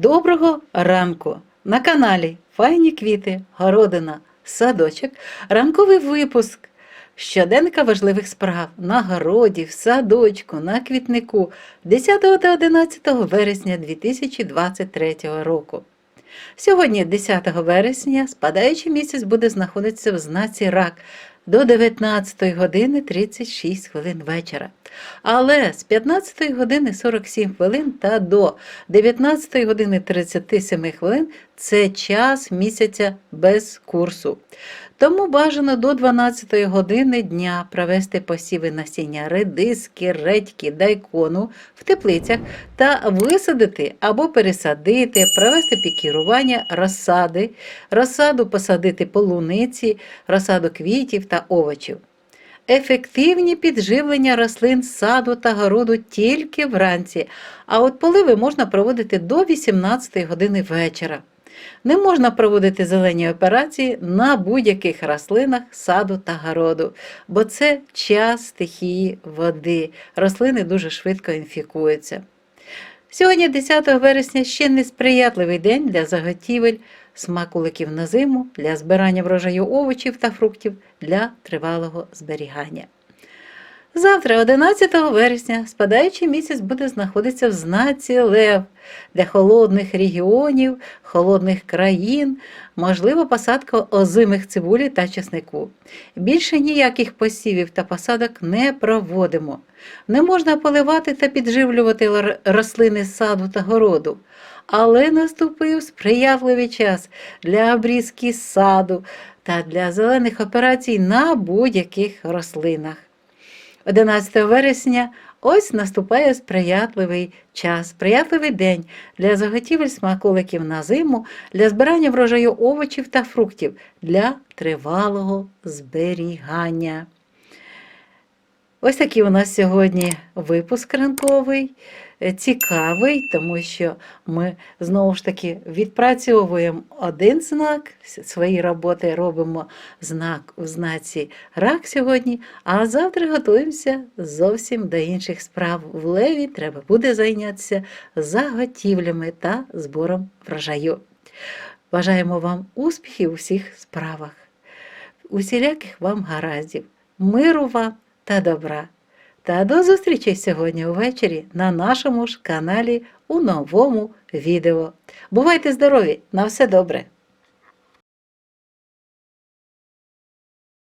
Доброго ранку! На каналі Файні квіти, городина, садочок, ранковий випуск щоденника важливих справ на городі, в садочку, на квітнику 10 та 11 вересня 2023 року. Сьогодні, 10 вересня, спадаючий місяць буде знаходитися в знаці рак до 19 години 36 хвилин вечора. Але з 15 години 47 хвилин та до 19 години 37 хвилин це час місяця без курсу. Тому бажано до 12 години дня провести посіви насіння редиски, редьки, дайкону в теплицях та висадити або пересадити, провести пікірування розсади, розсаду посадити полуниці, розсаду квітів та овочів. Ефективні підживлення рослин саду та городу тільки вранці, а от поливи можна проводити до 18 години вечора. Не можна проводити зелені операції на будь-яких рослинах саду та городу, бо це час стихії води. Рослини дуже швидко інфікуються. Сьогодні, 10 вересня, ще несприятливий день для заготівель смакуликів на зиму, для збирання врожаю овочів та фруктів для тривалого зберігання. Завтра, 11 вересня, спадаючий місяць буде знаходитися в знаці Лев для холодних регіонів, холодних країн, можливо, посадка озимих цибулі та чеснику. Більше ніяких посівів та посадок не проводимо. Не можна поливати та підживлювати рослини саду та городу. Але наступив сприятливий час для обрізки саду та для зелених операцій на будь-яких рослинах. 11 вересня ось наступає сприятливий час, сприятливий день для заготівель смаколиків на зиму, для збирання врожаю овочів та фруктів для тривалого зберігання. Ось такий у нас сьогодні випуск ранковий, е, цікавий, тому що ми знову ж таки відпрацьовуємо один знак с- своєї роботи, робимо знак у знаці рак сьогодні, а завтра готуємося зовсім до інших справ. В леві треба буде зайнятися заготівлями та збором врожаю. Бажаємо вам успіхів у всіх справах, усіляких вам гараздів, миру вам та добра. Та до зустрічі сьогодні увечері на нашому ж каналі у новому відео. Бувайте здорові! На все добре!